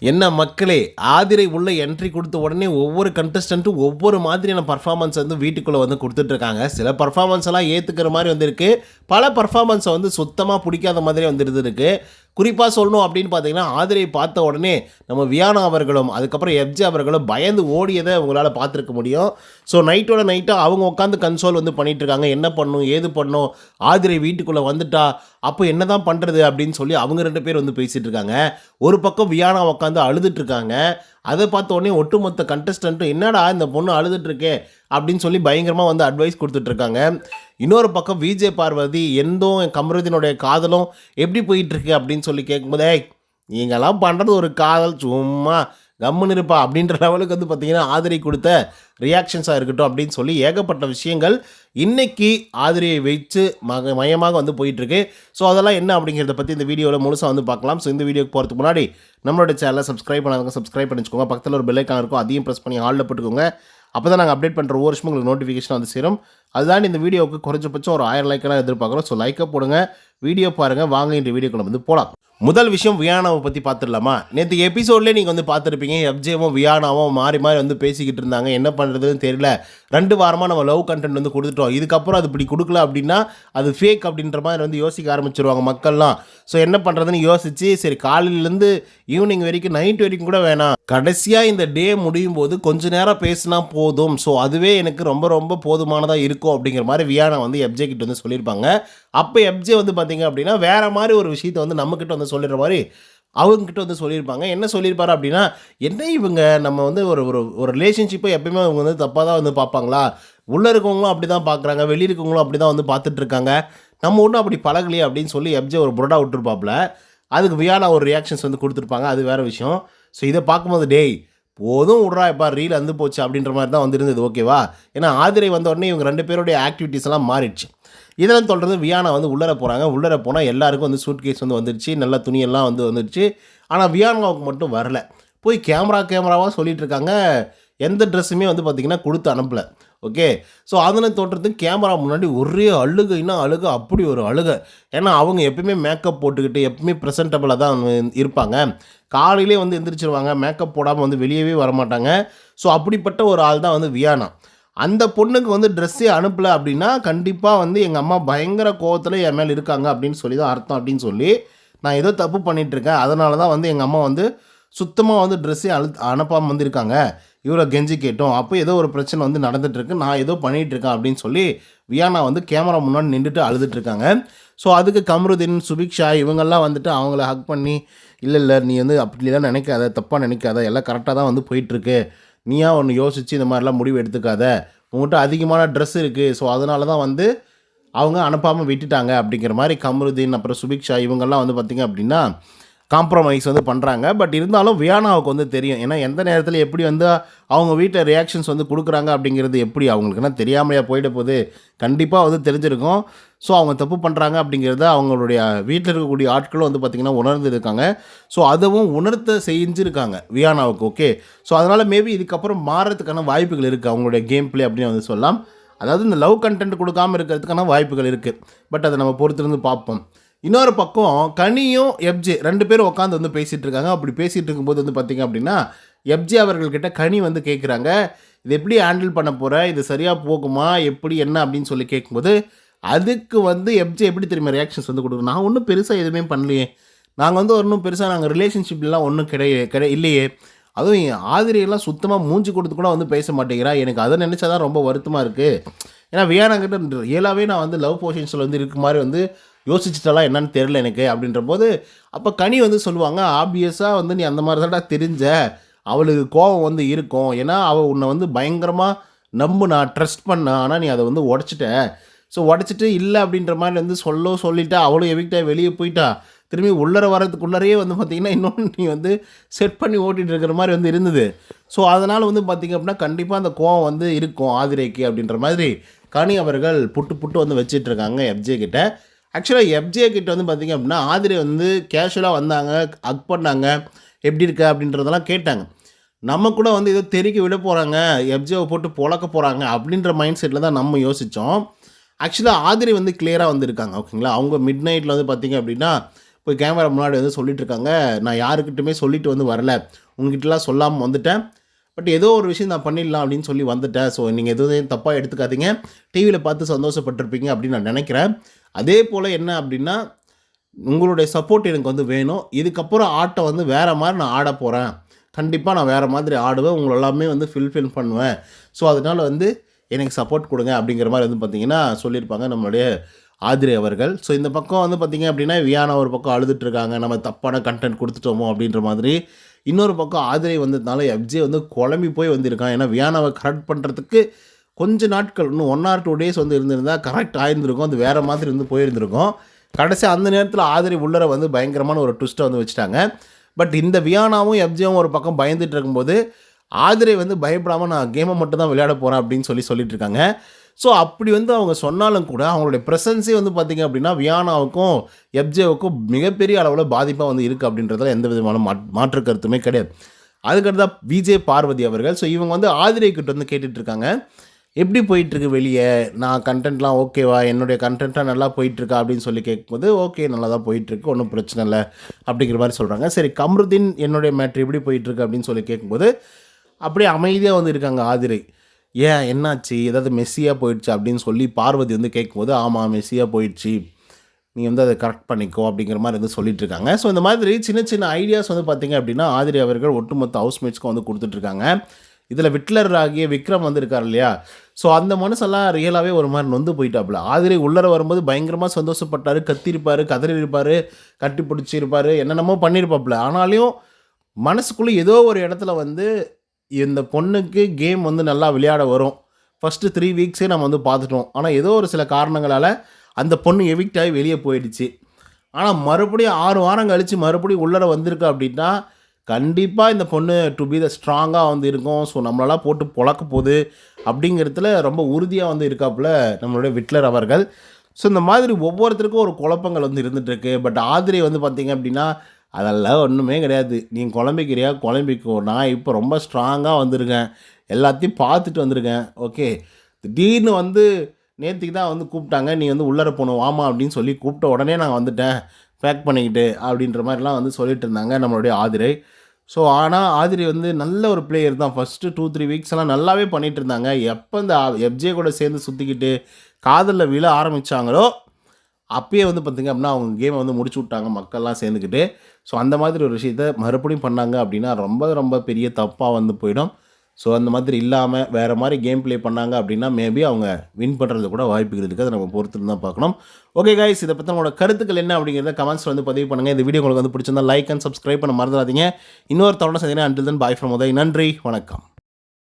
என்ன மக்களே ஆதிரை உள்ள என்ட்ரி கொடுத்த உடனே ஒவ்வொரு கண்டஸ்டண்ட்டும் ஒவ்வொரு மாதிரியான பர்ஃபார்மன்ஸ் வந்து வீட்டுக்குள்ளே வந்து கொடுத்துட்ருக்காங்க. சில பர்ஃபார்மன்ஸ் எல்லாம் ஏற்றுக்கிற மாதிரி வந்திருக்கு. பல பர்ஃபார்மன்ஸை வந்து சுத்தமாக பிடிக்காத மாதிரி வந்து இருந்திருக்கு குறிப்பாக சொல்லணும் அப்படின்னு பார்த்தீங்கன்னா ஆதிரை பார்த்த உடனே நம்ம வியானா அவர்களும் அதுக்கப்புறம் எப்ஜி அவர்களும் பயந்து ஓடியதை உங்களால் பார்த்துருக்க முடியும். ஸோ நைட்டோட நைட்டாக அவங்க உட்காந்து கன்சோல் வந்து பண்ணிகிட்டு இருக்காங்க. என்ன பண்ணும் ஏது பண்ணும் ஆதிரை வீட்டுக்குள்ளே வந்துட்டா அப்போ என்ன தான் பண்ணுறது அப்படின்னு சொல்லி அவங்க ரெண்டு பேர் வந்து பேசிகிட்டு இருக்காங்க. ஒரு பக்கம் வியானா உட்காந்து அழுதுட்டு இருக்காங்க. அதை பார்த்த உடனே ஒட்டுமொத்த கண்டஸ்டண்ட்டும் என்னடா இந்த பொண்ணு அழுதுட்டுருக்கே? அப்படின்னு சொல்லி பயங்கரமாக வந்து அட்வைஸ் கொடுத்துட்ருக்காங்க. இன்னொரு பக்கம் விஜய் பார்வதி எந்தும் கமருதீனுடைய காதலும் எப்படி போயிட்டுருக்கு அப்படின்னு சொல்லி கேட்கும்போது "ஏய், பண்ணுறது ஒரு காதல் சும்மா கம்முன்னு இருப்பா. அப்படின்ற லெவலுக்கு வந்து பார்த்தீங்கன்னா ஆதரி கொடுத்த ரியாக்ஷன்ஸாக இருக்கட்டும் அப்படின்னு சொல்லி ஏகப்பட்ட விஷயங்கள் இன்றைக்கி ஆதிரியை வச்சு மக மையமாக வந்து போயிட்டுருக்கு. ஸோ அதெல்லாம் என்ன அப்படிங்கிறத பற்றி இந்த வீடியோவில் முழுசாக வந்து பார்க்கலாம். ஸோ இந்த வீடியோக்கு போகிறதுக்கு முன்னாடி நம்மளோட சேனலை சப்ஸ்கிரைப் பண்ணாதவங்க சப்ஸ்கிரைப் பண்ணிச்சுக்கோங்க. பக்கத்தில் ஒரு பெல்லைக்கான இருக்கும் அதையும் ப்ரெஸ் பண்ணி ஆளில் போட்டுக்கோங்க. அப்போ தான் நாங்கள் அப்டேட் பண்ணுற ஒவ்வொரு வருஷமும் உங்களுக்கு நோட்டிஃபிகேஷன் வந்து சேரும். அதுதான் இந்த வீடியோவுக்கு குறைஞ்சபட்சம் ஒரு ஆயிரம் லைக்கெல்லாம் எதிர்பார்க்குறோம். ஸோ லைக்கை போடுங்க வீடியோ பாருங்கள் வாங்க இந்த வீடியோக்குள்ள வந்து போகலாம் முதல் விஷயம் வியானாவை பற்றி பார்த்துடலாமா? நேற்று எபிசோட்லேயே நீங்கள் வந்து பார்த்துருப்பீங்க எஃப்ஜேவும் வியானாவும் மாறி மாறி வந்து பேசிக்கிட்டு இருந்தாங்க. என்ன பண்ணுறதுன்னு தெரியல. ரெண்டு வாரமாக நம்ம லவ் கண்டென்ட் வந்து கொடுத்துட்டோம். இதுக்கப்புறம் அது இப்படி கொடுக்கல அப்படின்னா அது ஃபேக் அப்படின்ற மாதிரி வந்து யோசிக்க ஆரம்பிச்சிருவாங்க மக்கள்லாம். ஸோ என்ன பண்ணுறதுன்னு யோசிச்சு சரி காலையிலேருந்து ஈவினிங் வரைக்கும் நைட் வரைக்கும் கூட வேணாம். கடைசியாக இந்த டே முடியும் போது கொஞ்ச நேரம் பேசினா போதும். ஸோ அதுவே எனக்கு ரொம்ப ரொம்ப போதுமானதாக இருக்கும் அப்படிங்கிற மாதிரி வியானா வந்து எப்ஜே கிட்ட வந்து சொல்லியிருப்பாங்க. அப்போ எப்ஜே வந்து பார்த்தீங்க அப்படின்னா வேறு மாதிரி ஒரு விஷயத்தை வந்து நம்மக்கிட்ட வந்து சொல்லிடுற மாதிரி அவங்கக்கிட்ட வந்து சொல்லியிருப்பாங்க. என்ன சொல்லியிருப்பாரு அப்படின்னா என்ன இவங்க? நம்ம வந்து ஒரு ஒரு ஒரு ரிலேஷன்ஷிப்பை எப்பயுமே அவங்க வந்து தப்பாக தான் வந்து பார்ப்பாங்களா? உள்ளே இருக்கவங்களும் அப்படி தான் பார்க்குறாங்க. வெளியே இருக்கவங்களும் அப்படி தான் வந்து பார்த்துட்ருக்காங்க நம்ம ஒன்றும் அப்படி பழகலையே அப்படின்னு சொல்லி எப்ஜே ஒரு புரடா விட்டுருப்பாப்புல. அதுக்கு வியானா ஒரு ரியாக்ஷன்ஸ் வந்து கொடுத்துருப்பாங்க. அது வேற விஷயம். ஸோ இதை பார்க்கும்போது டேய் போதும் விட்றா. இப்போ ரீல் வந்து போச்சு அப்படின்ற மாதிரி தான் வந்து இருந்தது. ஓகேவா ஏன்னா ஆதிரை வந்த உடனே இவங்க ரெண்டு பேருடைய ஆக்டிவிட்டீஸ் எல்லாம் மாறிடுச்சு. இதெல்லாம் தொடர்ந்து வியானா வந்து உள்ளர போகிறாங்க உள்ளர போனால் எல்லாருக்கும் வந்து சூட் கேஸ் வந்து வந்துருச்சு. நல்ல துணியெல்லாம் வந்து வந்துருச்சு. ஆனால் வியானாவுக்கு மட்டும் வரல. போய் கேமரா கேமராவாக சொல்லிகிட்டு இருக்காங்க எந்த ட்ரெஸ்ஸுமே வந்து பார்த்திங்கன்னா கொடுத்து அனுப்பல. ஓகே ஸோ அதில் தோற்றத்துக்கு கேமரா முன்னாடி ஒரே அழுகைன்னா அழுக அப்படி ஒரு அழுகை. ஏன்னா அவங்க எப்பயுமே மேக்கப் போட்டுக்கிட்டு எப்பவுமே ப்ரெசன்டபுளாக தான் இருப்பாங்க. காலையிலே வந்து எந்திரிச்சிருவாங்க. மேக்கப் போடாமல் வந்து வெளியவே வரமாட்டாங்க. ஸோ அப்படிப்பட்ட ஒரு ஆள் தான் வந்து வியானா. அந்த பொண்ணுக்கு வந்து ட்ரெஸ்ஸே அனுப்பலை அப்படின்னா கண்டிப்பாக வந்து எங்கள் அம்மா பயங்கர கோவத்தில் என் மேலே இருக்காங்க அப்படின்னு சொல்லி தான் அர்த்தம் அப்படின்னு சொல்லி நான் ஏதோ தப்பு பண்ணிகிட்ருக்கேன் இருக்கேன் அதனால தான் வந்து எங்கள் அம்மா வந்து சுத்தமாக வந்து ட்ரெஸ்ஸே அழு அனுப்பாமல் வந்திருக்காங்க. இவ்வளோ கெஞ்சி கேட்டோம். அப்போ ஏதோ ஒரு பிரச்சனை வந்து நடந்துகிட்ருக்கு நான் ஏதோ பண்ணிகிட்ருக்கேன் இருக்கேன் அப்படின்னு சொல்லி வியானா வந்து கேமரா முன்னாடி நின்றுட்டு அழுதுட்ருக்காங்க ஸோ அதுக்கு கமருதீன் சுபிக்ஷா இவங்கெல்லாம் வந்துட்டு அவங்கள ஹக் பண்ணி இல்லை இல்லை நீ வந்து அப்படிலாம் நினைக்காத. தப்பாக நினைக்காத. எல்லாம் கரெக்டாக தான் வந்து போயிட்டுருக்கு. நீயா ஒன்று யோசித்து இந்த மாதிரிலாம் முடிவு எடுத்துக்காத. உங்கள்கிட்ட அதிகமான ட்ரெஸ் இருக்குது ஸோ அதனால தான் வந்து அவங்க அனுப்பாமல் விட்டுட்டாங்க அப்படிங்கிற மாதிரி கமருதீன் அப்புறம் சுபிக்ஷா இவங்கெல்லாம் வந்து பார்த்திங்க அப்படின்னா காம்ப்ரமைஸ் வந்து பண்ணுறாங்க பட் இருந்தாலும் வியானாவுக்கு வந்து தெரியும். ஏன்னா எந்த நேரத்தில் எப்படி வந்து அவங்க வீட்டில் ரியாக்ஷன்ஸ் வந்து கொடுக்குறாங்க அப்படிங்கிறது எப்படி அவங்களுக்குன்னா தெரியாமையா போயிட போகுது கண்டிப்பாக வந்து தெரிஞ்சிருக்கும். ஸோ அவங்க தப்பு பண்ணுறாங்க அப்படிங்கிறத அவங்களுடைய வீட்டில் இருக்கக்கூடிய ஆட்களும் வந்து பார்த்திங்கன்னா உணர்ந்துருக்காங்க. ஸோ அதுவும் உணர்த்த செஞ்சுருக்காங்க வியானாவுக்கு ஓகே ஸோ அதனால் மேபி இதுக்கப்புறம் மாறுறதுக்கான வாய்ப்புகள் இருக்குது அவங்களுடைய கேம் பிளே அப்படின்னு வந்து சொல்லலாம். அதாவது இந்த லவ் கண்டென்ட் கொடுக்காம இருக்கிறதுக்கான வாய்ப்புகள் இருக்குது பட் அதை நம்ம பொறுத்திருந்து பார்ப்போம். இன்னொரு பக்கம் கனியும் எப்ஜே ரெண்டு பேரும் உட்காந்து வந்து பேசிகிட்டு இருக்காங்க. அப்படி பேசிகிட்டு இருக்கும்போது வந்து பார்த்திங்க அப்படின்னா எப்ஜே அவர்கள்கிட்ட கனி வந்து கேட்குறாங்க இது எப்படி ஹேண்டில் பண்ண போகிற இது சரியாக போகுமா? எப்படி என்ன அப்படின்னு சொல்லி கேட்கும்போது அதுக்கு வந்து எப்ஜே எப்படி தெரியுமா ரியாக்ஷன்ஸ் வந்து கொடுக்கும் நான் ஒன்றும் பெருசாக எதுவுமே பண்ணலையே. நாங்கள் வந்து ஒன்றும் பெருசாக நாங்கள் ரிலேஷன்ஷிப்லாம் ஒன்றும் கிடையாது கிடை இல்லையே. அதுவும் என் ஆதிரியெல்லாம் சுத்தமாக மூஞ்சி கொடுத்து கூட வந்து பேச மாட்டேங்கிறா. எனக்கு அதை நினச்சா தான் ரொம்ப வருத்தமாக இருக்குது ஏன்னா வியானாங்கிட்ட ரியலாகவே நான் வந்து லவ் போர்ஷன்ஸில் வந்து இருக்க மாதிரி வந்து யோசிச்சுட்டலாம் என்னன்னு தெரில எனக்கு அப்படின்ற போது அப்போ கனி வந்து சொல்லுவாங்க ஆப்வியஸாக வந்து நீ அந்த மாதிரி தான்டா தெரிஞ்ச. அவளுக்கு கோபம் வந்து இருக்கும். ஏன்னா அவள் உன்னை வந்து பயங்கரமாக நம்புனா ட்ரஸ்ட் பண்ணா ஆனால் நீ அதை வந்து உடச்சிட்ட. ஸோ உடச்சிட்டு இல்லை அப்படின்ற மாதிரி வந்து சொல்ல சொல்லிட்டா அவளும் எவிக்டா வெளியே போயிட்டா. திரும்பி உள்ளர வரதுக்குள்ளரையே வந்து பார்த்திங்கன்னா இன்னொன்று நீ வந்து செட் பண்ணி ஓட்டிகிட்டு இருக்கிற மாதிரி வந்து இருந்தது. ஸோ அதனால் வந்து பார்த்திங்க அப்படின்னா கண்டிப்பாக அந்த கோவம் வந்து இருக்கும். ஆதிரைக்கு அப்படின்ற மாதிரி கனி அவர்கள் புட்டு புட்டு வந்து வச்சிட்ருக்காங்க எஃப்ஜே கிட்ட. ஆக்சுவலாக எஃப்ஜே கிட்ட வந்து பார்த்திங்க அப்படின்னா ஆதிரை வந்து கேஷுவலாக வந்தாங்க அக் பண்ணாங்க. எப்படி இருக்க அப்படின்றதெல்லாம் கேட்டாங்க. நம்ம கூட வந்து ஏதோ தெறிக்க விட போகிறாங்க எஃப்ஜேவை போட்டு பொழக்க போகிறாங்க அப்படின்ற மைண்ட் செட்டில் தான் நம்ம யோசித்தோம் ஆக்சுவலாக ஆதிரி வந்து கிளியராக வந்திருக்காங்க ஓகேங்களா அவங்க மிட் நைட்டில் வந்து பார்த்திங்க அப்படின்னா போய் கேமரா முன்னாடி வந்து சொல்லிட்டு இருக்காங்க. நான் யாருக்கிட்டுமே சொல்லிட்டு வந்து வரல. உங்ககிட்டலாம் சொல்லாமல் வந்துட்டேன். பட் ஏதோ ஒரு விஷயம் நான் பண்ணிடலாம் அப்படின்னு சொல்லி வந்துட்டேன். ஸோ நீங்கள் எதுவும் தப்பாக எடுத்துக்காதீங்க. டிவியில் பார்த்து சந்தோஷப்பட்டிருப்பீங்க அப்படின்னு நான் நினைக்கிறேன். அதே போல் என்ன அப்படின்னா உங்களுடைய சப்போர்ட் எனக்கு வந்து வேணும். இதுக்கப்புறம் ஆட்டை வந்து வேறு மாதிரி நான் ஆட போகிறேன் கண்டிப்பாக நான் வேறு மாதிரி ஆடுவேன். உங்களை எல்லாமே வந்து ஃபில்ஃபில் பண்ணுவேன். ஸோ அதனால் வந்து எனக்கு சப்போர்ட் கொடுங்க அப்படிங்கிற மாதிரி வந்து பார்த்திங்கன்னா சொல்லியிருப்பாங்க நம்மளுடைய ஆதிரி அவர்கள். ஸோ இந்த பக்கம் வந்து பார்த்திங்க அப்படின்னா வியானா ஒரு பக்கம் அழுதுட்டுருக்காங்க நம்ம தப்பான கண்டென்ட் கொடுத்துட்டோமோ அப்படின்ற மாதிரி இன்னொரு பக்கம் ஆதிரை வந்ததுனால எஃப்ஜே வந்து குழம்பி போய் வந்திருக்கான். ஏன்னா வியானாவை கரெக்ட் பண்ணுறதுக்கு கொஞ்ச நாட்கள் இன்னும் ஒன் ஆர் டூ டேஸ் வந்து இருந்திருந்தால் கரெக்ட் ஆயிருந்திருக்கும். அது வேறு மாதிரி வந்து போயிருந்திருக்கும். கடைசி அந்த நேரத்தில் ஆதிரி உள்ளர வந்து பயங்கரமான ஒரு ட்விஸ்ட்டை வந்து வச்சுட்டாங்க. பட் இந்த வியானாவும் எஃப்ஜேவும் ஒரு பக்கம் பயந்துட்டு இருக்கும்போது ஆதிரை வந்து பயப்படாமல் நான் கேமை மட்டும் தான் விளையாட போகிறேன் அப்படின்னு சொல்லி சொல்லிட்டு இருக்காங்க. ஸோ அப்படி வந்து அவங்க சொன்னாலும் கூட அவங்களுடைய ப்ரெசன்ஸே வந்து பார்த்திங்க அப்படின்னா வியானாவுக்கும் எஃப்ஜேவுக்கும் மிகப்பெரிய அளவில் பாதிப்பாக வந்து இருக்குது அப்படின்றதுல எந்த விதமான மா மாற்று கருத்துமே கிடையாது. அதுக்கடுத்தா விஜய் பார்வதி அவர்கள். ஸோ இவங்க வந்து ஆதிரை கிட்ட வந்து கேட்டுட்ருக்காங்க. எப்படி போயிட்டுருக்கு வெளியே? நான் கண்டென்ட்லாம் ஓகேவா என்னுடைய கண்டென்ட்டாக நல்லா போயிட்டுருக்கா அப்படின்னு சொல்லி கேட்கும்போது ஓகே நல்லா தான் போயிட்டுருக்கு ஒன்றும் பிரச்சனை இல்லை. அப்படிங்கிற மாதிரி சொல்கிறாங்க சரி கம்ருதீன் என்னுடைய மேட்ரு எப்படி போயிட்டுருக்கு அப்படின்னு சொல்லி கேட்கும்போது அப்படியே அமைதியாக வந்து இருக்காங்க ஆதிரை. ஏன் என்னாச்சு? ஏதாவது மெஸ்ஸியாக போயிடுச்சு அப்படின்னு சொல்லி பார்வதி வந்து கேட்கும்போது ஆமாம் மெஸ்ஸியாக போயிடுச்சு. நீ வந்து அதை கரெக்ட் பண்ணிக்கோ அப்படிங்கிற மாதிரி வந்து சொல்லிட்டுருக்காங்க ஸோ இந்த மாதிரி சின்ன சின்ன ஐடியாஸ் வந்து பார்த்திங்க அப்படின்னா ஆதிரி அவர்கள் ஒட்டுமொத்த ஹவுஸ்மேட்ஸ்க்கும் வந்து கொடுத்துட்ருக்காங்க இதில் விட்லர் ஆகிய விக்ரம் வந்திருக்கார் இல்லையா? ஸோ அந்த மனுஷெல்லாம் ரியலாகவே ஒரு மாதிரி நொந்து போயிட்டாப்புல. ஆதிரை உள்ளர வரும்போது பயங்கரமாக சந்தோஷப்பட்டார் கத்திருப்பார் கதறி இருப்பார் கட்டி பிடிச்சிருப்பார் என்னென்னமோ பண்ணியிருப்பாப்புல. ஆனாலையும் மனசுக்குள்ளே ஏதோ ஒரு இடத்துல வந்து இந்த பொண்ணுக்கு கேம் வந்து நல்லா விளையாட வரும். ஃபஸ்ட்டு த்ரீ வீக்ஸே நம்ம வந்து பார்த்துட்டோம். ஆனால் ஏதோ ஒரு சில காரணங்களால் அந்த பொண்ணு எவிக்ட் ஆகி வெளியே போயிடுச்சு. ஆனால் மறுபடியும் ஆறு வாரம் கழித்து மறுபடியும் உள்ளர வந்திருக்கு அப்படின்னா கண்டிப்பாக இந்த பொண்ணு டு பி த ஸ்ட்ராங்காக வந்து இருக்கும். ஸோ நம்மளெல்லாம் போட்டு பொழக்க போகுது அப்படிங்கிறதுல ரொம்ப உறுதியாக வந்து இருக்காப்புல நம்மளுடைய விட்லர் அவர்கள். ஸோ இந்த மாதிரி ஒவ்வொருத்தருக்கும் ஒரு குழப்பங்கள் வந்து இருந்துகிட்ருக்கு பட் ஆதிரை வந்து பார்த்திங்க அப்படின்னா அதெல்லாம் ஒன்றுமே கிடையாது. நீ குழம்பிக்கிறியா? குழம்பிக்கோ. நான் இப்போ ரொம்ப ஸ்ட்ராங்காக வந்திருக்கேன். எல்லாத்தையும் பார்த்துட்டு வந்திருக்கேன். ஓகே திடீர்னு வந்து நேற்றுக்கு தான் வந்து கூப்பிட்டாங்க. நீ வந்து உள்ளர போகணும் வாமா அப்படின்னு சொல்லி கூப்பிட்ட உடனே நான் வந்துட்டேன். பேக் பண்ணிக்கிட்டு அப்படின்ற மாதிரிலாம் வந்து சொல்லிட்டு இருந்தாங்க நம்மளுடைய ஆதிரை. ஸோ ஆனால் ஆதிரி வந்து நல்ல ஒரு பிளேயர் தான். ஃபஸ்ட்டு டூ த்ரீ வீக்ஸ் எல்லாம் நல்லாவே பண்ணிகிட்டு இருந்தாங்க. எப்போ இந்த எஃப்ஜே கூட சேர்ந்து சுற்றிக்கிட்டு காதலில் விழ ஆரம்பித்தாங்களோ அப்பயே வந்து பார்த்திங்க அப்படின்னா அவங்க கேமை வந்து முடிச்சு விட்டாங்க மக்கள்லாம் சேர்ந்துக்கிட்டு ஸோ அந்த மாதிரி ஒரு விஷயத்த மறுபடியும் பண்ணாங்க அப்படின்னா ரொம்ப ரொம்ப பெரிய தப்பாக வந்து போயிடும். ஸோ அந்த மாதிரி இல்லாமல் வேறு மாதிரி கேம் ப்ளே பண்ணாங்க அப்படின்னா மேபி அவங்க வின் பண்ணுறது கூட வாய்ப்புகள் இருக்குது. அதை நம்ம பொறுத்து தான் பார்க்கணும். ஓகே கைஸ் இதை பற்றி நம்மளோட கருத்துக்கள் என்ன அப்படிங்கிறத கமெண்ட்ஸ் வந்து பதிவு பண்ணுங்கள் இந்த வீடியோ உங்களுக்கு வந்து பிடிச்சிருந்தா லைக் அண்ட் சப்ஸ்கிரைப் பண்ண மறந்துடாதீங்க. இன்னொரு தவணை சந்தினா until then bye from Uday. நன்றி. வணக்கம்.